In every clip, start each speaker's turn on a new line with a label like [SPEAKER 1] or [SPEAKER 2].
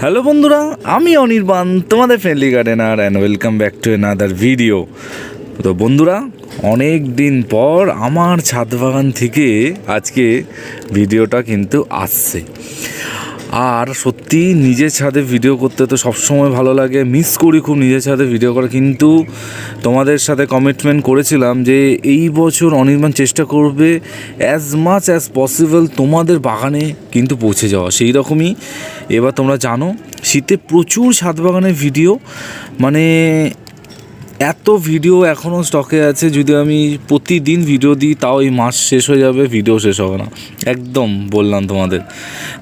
[SPEAKER 1] Hello বন্ধুরা, আমি অনির্বাণ, তোমাদের friendly gardener and welcome back to another video তো বন্ধুরা অনেক দিন পর আমার ছাদ বাগান থেকে আজকে ভিডিওটা কিন্তু আসছে। আর সত্যি নিজের ছাদে ভিডিও করতে তো সবসময় ভালো লাগে। মিস করি খুব নিজের ছাদে ভিডিও করা। কিন্তু তোমাদের সাথে কমিটমেন্ট করেছিলাম যে এই বছর অনির্বাণ চেষ্টা করবে অ্যাজ মাচ অ্যাজ পসিবল তোমাদের বাগানে কিন্তু পৌঁছে যাওয়া। সেই রকমই এবার তোমরা জানো, শীতে প্রচুর ছাদ বাগানের ভিডিও মানে এত ভিডিও এখনও স্টকে আছে, যদি আমি প্রতিদিন ভিডিও দিই, তাও এই মাস শেষ হয়ে যাবে ভিডিও শেষ হবে না। একদম বললাম তোমাদের।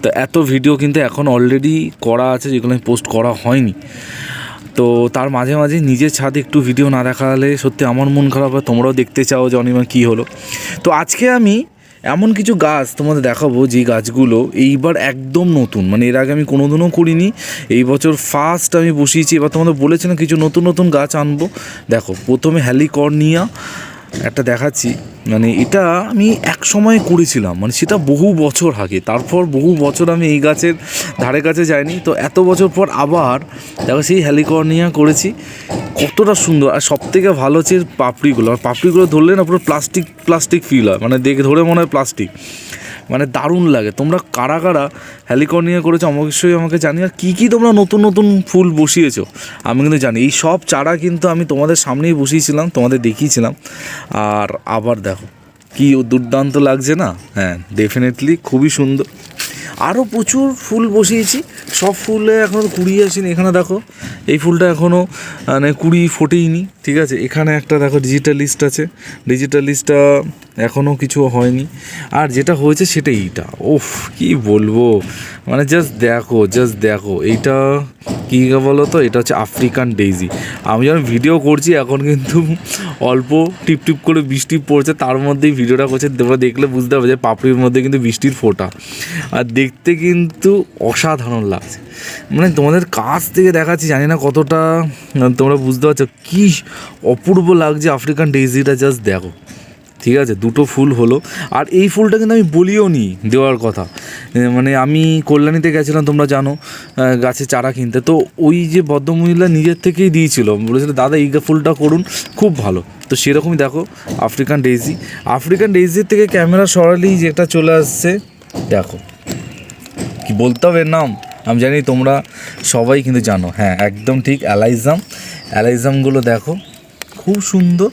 [SPEAKER 1] তো এত ভিডিও কিন্তু এখন অলরেডি করা আছে, যেগুলো আমি পোস্ট করা হয়নি। তো তার মাঝে মাঝে নিজের ছাদে একটু ভিডিও না দেখালে সত্যি আমার মন খারাপ হয়, তোমরাও দেখতে চাও যে অনিমা কী হলো। তো আজকে আমি এমন কিছু গাছ তোমাদের দেখাবো যে গাছগুলো এইবার একদম নতুন। মানে এর আগে আমি কোনো দিনও করিনি। এই বছর ফার্স্ট আমি বসিয়েছি। এবার তোমাদের বলেছিলাম কিছু নতুন নতুন গাছ আনব। দেখো, প্রথমে হ্যালিকর্নিয়া একটা দেখাচ্ছি। মানে এটা আমি এক সময় করেছিলাম মানে সেটা বহু বছর আগে। তারপর বহু বছর আমি এই গাছের ধারে কাছে যাইনি। তো এত বছর পর আবার দেখো সেই হ্যালিকর্নিয়া করেছি। কতটা সুন্দর। আর সব থেকে ভালো হচ্ছে পাপড়িগুলো। আর পাপড়িগুলো ধরলে না পুরো প্লাস্টিক প্লাস্টিক ফিল হয়। মানে দেখে, ধরে মনে হয় প্লাস্টিক মানে দারুণ লাগে। তোমরা কারা কারা হ্যালিকর্নিয়া করেছ অবশ্যই আমাকে জানি আর কী কী তোমরা নতুন নতুন ফুল বসিয়েছো? আমি কিন্তু জানি। এই সব চারা কিন্তু আমি তোমাদের সামনেই বসিয়েছিলাম, তোমাদের দেখিয়েছিলাম। আর আবার দেখো, কি দুর্দান্ত লাগছে না? হ্যাঁ ডেফিনেটলি খুবই সুন্দর। আরও প্রচুর ফুল বসিয়েছি। সব ফুলে এখনও কুড়ি আসেনি। এখানে দেখো, এই ফুলটা এখনও মানে কুড়ি ফোটেইনি, ঠিক আছে? এখানে একটা দেখো ডিজিটাল লিস্ট আছে। ডিজিটাল লিস্টটা এখনও কিছু হয়নি। আর যেটা হয়েছে সেটা এইটা। ওফ কি বলব? মানে জাস্ট দেখো জাস্ট দেখো। এইটা কী বলো তো? এটা হচ্ছে আফ্রিকান ডেইজি আমি যখন ভিডিও করছি, এখন কিন্তু অল্প টিপ টিপ করে বৃষ্টি পড়ছে, তার মধ্যেই ভিডিওটা করছে। তোমরা দেখলে বুঝতে পারবে যে পাপড়ির মধ্যে কিন্তু বৃষ্টির ফোঁটা। আর দেখতে কিন্তু অসাধারণ লাগছে। মানে তোমাদের কাছ থেকে দেখাচ্ছি, জানি না কতটা, তোমরা বুঝতে পারছ। কী অপূর্ব লাগছে আফ্রিকান ডেইজিটা জাস্ট দেখো। ঠিক আছে? দুটো ফুল হলো। আর এই ফুলটা কিন্তু আমি বলিও নি দেওয়ার কথা। মানে আমি কল্যাণীতে গেছিলাম, তোমরা জানো গাছে চারা কিনতে। তো ওই যে ভদ্রমহিলা নিজের থেকেই দিয়েছিল। বলেছিল, দাদা, এই ফুলটা করুন, খুব ভালো। তো সেরকমই দেখো, আফ্রিকান ডেইজি। আফ্রিকান ডেইজির থেকে ক্যামেরা সরালেই যেটা চলে আসছে, দেখো। কি বলতে হবে নাম? আমি জানি তোমরা সবাই কিন্তু জানো। হ্যাঁ একদম ঠিক, অ্যালাইজাম। অ্যালাইজামগুলো দেখো, খুব সুন্দর।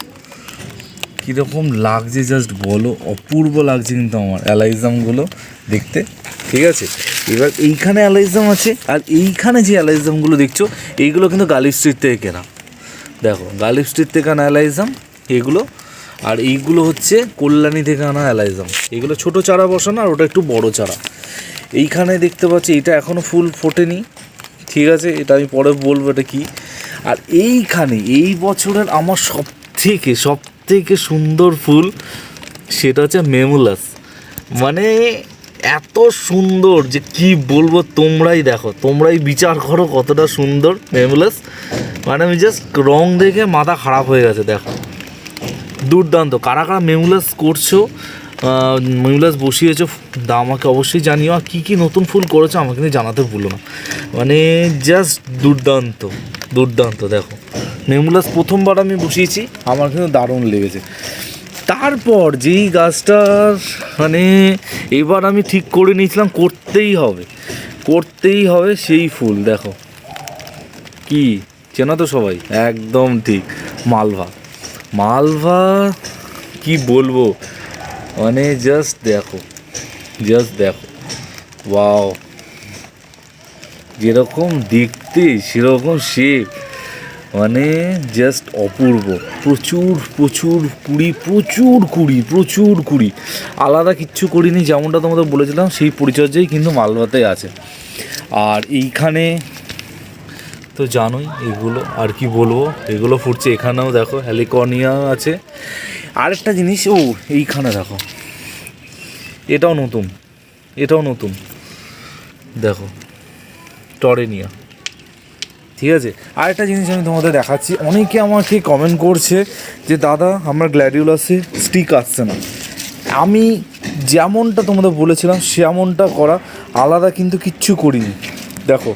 [SPEAKER 1] কীরকম লাগছে জাস্ট বলো, অপূর্ব লাগছে কিন্তু আমার অ্যালাইজামগুলো দেখতে। ঠিক আছে? এবার এইখানে অ্যালাইজাম আছে, আর এইখানে যে অ্যালাইজামগুলো দেখছ, এইগুলো কিন্তু গালিব স্ট্রিট থেকে কেনা। দেখো, গালিব স্ট্রিট থেকে আনা অ্যালাইজাম, এগুলো, আর এইগুলো হচ্ছে কল্যাণী থেকে আনা অ্যালাইজাম। এগুলো ছোট চারা বসানো, আর ওটা একটু বড় চারা। এইখানে দেখতে পাচ্ছি, এটা এখনও ফুল ফোটেনি। ঠিক আছে? এটা আমি পরে বলব এটা কি। আর এইখানে, এই বছরের আমার সব থেকে সব থেকে সুন্দর ফুল সেটা হচ্ছে মেমুলাস। মানে এত সুন্দর যে কি বলব তোমরাই দেখো, তোমরাই বিচার করো কতটা সুন্দর মেমুলাস। মানে আমি জাস্ট রং দেখে মাথা খারাপ হয়ে গেছে, দেখো। দুর্দান্ত। কারা কারা মেমুলাস করছ মেমুলাস বসিয়েছো দা আমাকে অবশ্যই জানিও। আর কী কী নতুন ফুল করেছ আমাকে কিন্তু জানাতে ভুলো না। মানে জাস্ট দুর্দান্ত। দুর্দান্ত, দেখো। মেমুলাস প্রথমবার আমি বসিয়েছি, আমার কিন্তু দারুণ লেগেছে। তারপর যেই গাছটার মানে এবার আমি ঠিক করে নিয়েছিলাম, করতেই হবে। করতেই হবে সেই ফুল, দেখো। কি? চেনা তো সবাই? একদম ঠিক। মালভা। মালভা, কি বলব? মানে জাস্ট দেখো জাস্ট দেখো। ওয়াও যেরকম দেখতে সেরকম শেপ মানে জাস্ট অপূর্ব। প্রচুর প্রচুর কুড়ি প্রচুর কুড়ি প্রচুর কুড়ি। আলাদা কিচ্ছু করিনি, যেমনটা তোমাদের বলেছিলাম, সেই পরিচর্যাই কিন্তু মালভাতে আছে। আর এইখানে তো জানোই, এগুলো আর কি বলব, এগুলো ফুটছে। এখানেও দেখো হ্যালিকর্নিয়া আছে। আরেকটা জিনিস, ও, এইখানে দেখো। এটাও নতুন এটাও নতুন। দেখো টরেনিয়া ঠিক আছে? আরেকটা জিনিস আমি তোমাদের দেখাচ্ছি। অনেকে আমাকে কমেন্ট করছে যে, দাদা, আমার গ্ল্যাডিউলাসে স্টিক আসছে না। আমি যেমনটা তোমাদের বলেছিলাম, সেমনটা করা আলাদা কিন্তু কিচ্ছু করিনি। দেখো,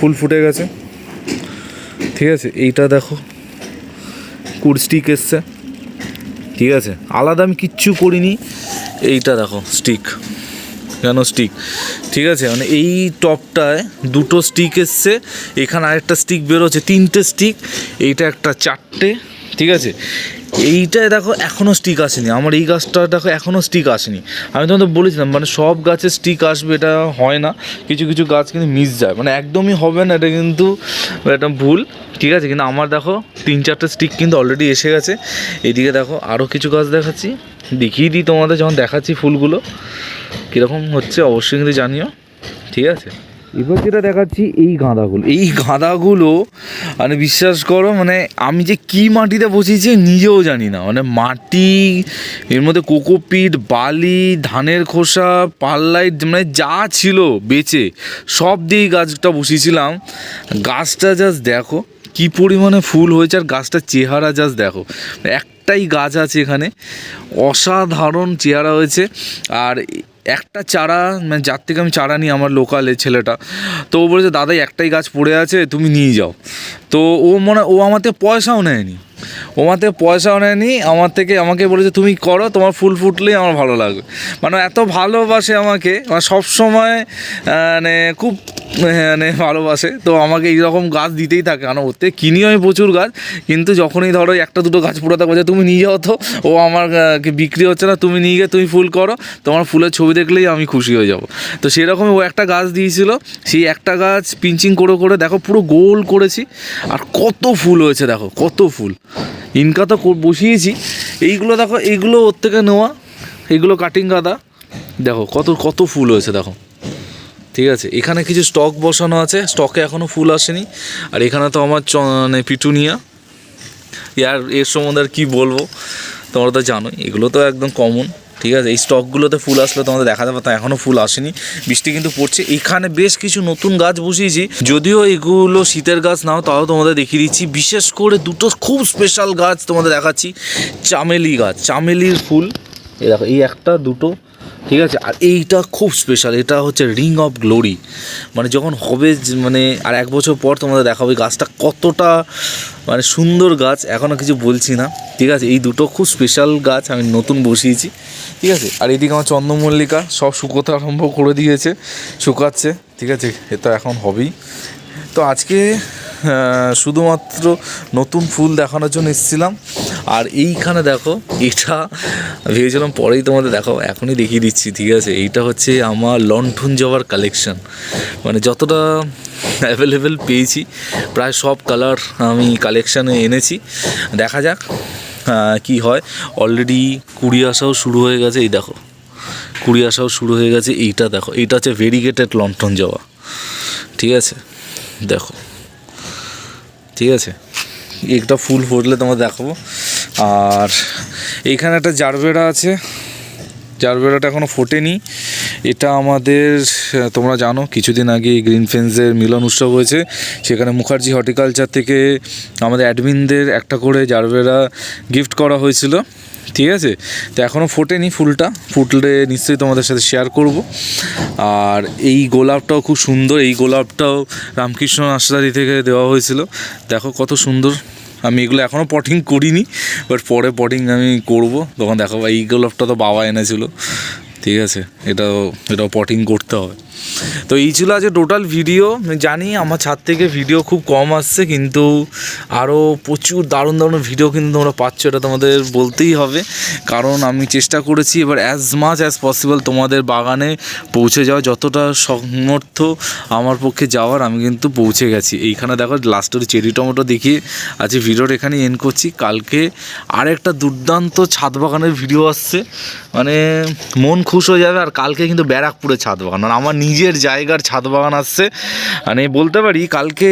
[SPEAKER 1] ফুল ফুটে গেছে। ঠিক আছে? এইটা দেখো কুড স্টিক এসছে। ঠিক আছে? আলাদা আমি কিচ্ছু করিনি। এইটা দেখো স্টিক কেন স্টিক ঠিক আছে মানে এই টপটায় দুটো স্টিক এসছে, এখানে আরেকটা স্টিক বেরোচ্ছে, তিনটে স্টিক এইটা একটা চারটে, ঠিক আছে? এইটায় দেখো এখনও স্টিক আসেনি। আমার এই গাছটা দেখো এখনও স্টিক আসেনি। আমি তোমাদের বলেছিলাম মানে সব গাছে স্টিক আসবে, এটা হয় না। কিছু কিছু গাছ কিন্তু মিস যায়। মানে একদমই হবে না, এটা কিন্তু এটা ভুল। ঠিক আছে, কিন্তু আমার দেখো তিন চারটে স্টিক কিন্তু অলরেডি এসে গেছে। এদিকে দেখো আরও কিছু গাছ দেখাচ্ছি। দেখিয়ে দিই তোমাদের, যখন দেখাচ্ছি ফুলগুলো। কীরকম হচ্ছে অবশ্যই কিন্তু জানিও। ঠিক আছে? এবার যেটা দেখাচ্ছি, এই গাঁদাগুলো। এই গাঁদাগুলো মানে বিশ্বাস করো মানে আমি যে কি মাটিতে বসিয়েছি নিজেও জানি না। মানে মাটি, এর মধ্যে কোকোপিট, বালি, ধানের খোসা পাল্লাইট মানে যা ছিল বেচে, সব দিয়ে গাছটা বসিয়েছিলাম। গাছটা জাস্ট দেখো, কি পরিমাণে ফুল হয়েছে, আর গাছটার চেহারা জাস্ট দেখো। একটাই গাছ আছে এখানে, অসাধারণ চেহারা হয়েছে। আর একটা চারা মানে যার থেকে আমি চারা নিই আমার লোকালে ছেলেটা। তো ও বলেছে, দাদাই একটাই গাছ পড়ে আছে, তুমি নিয়ে যাও। তো ও মনে, ও আমার পয়সাও নেয়নি। ও আমার থেকে পয়সাও নেয়নি আমার থেকে আমাকে বলেছে, তুমি করো, তোমার ফুল ফুটলেই আমার ভালো লাগবে। মানে এত ভালোবাসে আমাকে মানে সবসময় মানে খুব মানে ভালোবাসে। তো আমাকে এইরকম গাছ দিতেই থাকে। কারণ ওর থেকে কিনি আমি প্রচুর গাছ, কিন্তু যখনই ধরো একটা দুটো গাছ পুরো থাকবে তুমি নিয়ে যাও তো। ও আমার বিক্রি হচ্ছে না, তুমি নিয়ে গিয়ে তুমি ফুল করো, তোমার ফুলের ছবি দেখলেই আমি খুশি হয়ে যাব। তো সেরকমই ও একটা গাছ দিয়েছিল, সেই একটা গাছ পিঞ্চিং করে করে দেখো পুরো গোল করেছি, আর কত ফুল হয়েছে দেখো, কত ফুল। ইনকা তো বসিয়েছি। এইগুলো দেখো, এইগুলো ওর থেকে নেওয়া, এইগুলো কাটিং গাদা। দেখো, কত কত ফুল হয়েছে, দেখো। ঠিক আছে, এখানে কিছু স্টক বসানো আছে স্টকে এখনও ফুল আসেনি। আর এখানে তো আমার মানে পিটুনিয়া। ইয়ার, এর সম্বন্ধে আর কী বলব? তোমরা তো জানোই, এগুলো তো একদম কমন ঠিক আছে? এই স্টকগুলোতে ফুল আসলে, তোমাদের দেখা যাবে তা এখনও ফুল আসেনি। বৃষ্টি কিন্তু পড়ছে। এখানে বেশ কিছু নতুন গাছ বসিয়েছি। যদিও এগুলো শীতের গাছ নাও, তাও তোমাদের দেখিয়ে দিচ্ছি। বিশেষ করে দুটো খুব স্পেশাল গাছ তোমাদের দেখাচ্ছি। চামেলি গাছ, চামেলির ফুল। এই দেখো, এই একটা, দুটো ঠিক আছে? আর এইটা খুব স্পেশাল এটা হচ্ছে রিং অফ গ্লোরি মানে যখন হবে মানে আর এক বছর পর তোমাদের দেখাবে গাছটা কতটা মানে সুন্দর গাছ এখনও কিছু বলছি না। ঠিক আছে? এই দুটো খুব স্পেশাল গাছ আমি নতুন বসিয়েছি। ঠিক আছে? আর এদিকে আমার চন্দ্রমল্লিকা, সব শুকোতে আরম্ভ করে দিয়েছে, শুকাচ্ছে। ঠিক আছে? এটা এখন হবেই। তো আজকে শুধুমাত্র নতুন ফুল দেখানোর জন্য এসেছিলাম। আর এইখানে দেখো, এটা ভেবেছিলাম পরেই তোমাদের দেখাও এখনই দেখিয়ে দিচ্ছি, ঠিক আছে? এইটা হচ্ছে আমার লণ্ঠন জবার কালেকশন মানে যতটা অ্যাভেলেবেল পেয়েছি, প্রায় সব কালার আমি কালেকশানে এনেছি। দেখা যাক কি হয়। অলরেডি কুড়ি আসাও শুরু হয়ে গেছে, এই দেখো। কুড়ি আসাও শুরু হয়ে গেছে, এইটা দেখো। এইটা হচ্ছে ভেরিগেটেড লণ্ঠন জবা, ঠিক আছে? দেখো। ঠিক আছে? একটা ফুল ফুটলে তোমার দেখাবো। আর এইখানে একটা জারবেরা আছে। জারবেরাটা এখনও ফোটেনি। এটা আমাদের, তোমরা জানো, কিছুদিন আগে গ্রিন ফেন্সের মিলন উৎসব হয়েছে। সেখানে মুখার্জি হর্টিকালচার থেকে আমাদের অ্যাডমিনদের একটা করে জারবেরা গিফট করা হয়েছিল। ঠিক আছে? তো এখনও ফোটেনি ফুলটা। ফুটলে নিশ্চয়ই তোমাদের সাথে শেয়ার করব। আর এই গোলাপটাও খুব সুন্দর। এই গোলাপটাও রামকৃষ্ণ নার্সারি থেকে দেওয়া হয়েছিল। দেখো কত সুন্দর। আমি এগুলো এখনও পটিং করিনি বাট পরে পটিং আমি করব। তখন দেখো এই গোলাপটা তো বাবা এনেছিল। ঠিক আছে? এটাও এটাও পটিং করতে হবে। তো এই ছিল আজকে টোটাল ভিডিও জানি আমার ছাদ থেকে ভিডিও খুব কম আসছে, কিন্তু আরও প্রচুর দারুণ দারুণ ভিডিও কিন্তু তোমরা পাচ্ছ, এটা তোমাদের বলতেই হবে। কারণ আমি চেষ্টা করেছি এবার অ্যাজ মাচ অ্যাজ পসিবল তোমাদের বাগানে পৌঁছে যাওয়া, যতটা সমর্থ আমার পক্ষে যাওয়ার, আমি কিন্তু পৌঁছে গেছি। এইখানে দেখো লাস্টের চেরি টমেটো দেখিয়ে আজকে ভিডিওটা এখানে এন্ড করছি। কালকে আরেকটা দুর্দান্ত ছাদ বাগানের ভিডিও আসছে। মানে মন খুশ হয়ে যাবে, আর কালকে কিন্তু ব্যারাকপুরে ছাদ বাগান। মানে আমার নিজের জায়গার ছাদ বাগান আসছে। মানে বলতে পারি, কালকে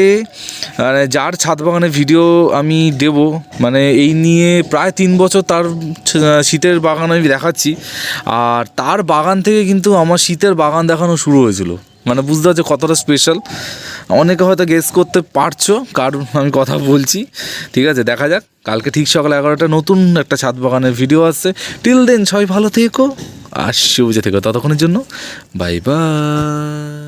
[SPEAKER 1] মানে যার ছাদ বাগানের ভিডিও আমি দেব মানে এই নিয়ে প্রায় তিন বছর তার শীতের বাগান আমি দেখাচ্ছি। আর তার বাগান থেকে কিন্তু আমার শীতের বাগান দেখানো শুরু হয়েছিল। মানে বুঝতে পারছ কতটা স্পেশাল অনেকে হয়তো গেস করতে পারছ, কারণ আমি কথা বলছি। ঠিক আছে, দেখা যাক। কালকে ঠিক সকাল এগারোটা নতুন একটা ছাদ বাগানের ভিডিও আসছে। টিল দেন সবাই ভালো থেকো। আর বুঝে থেকে ততক্ষণের জন্য বাই বাই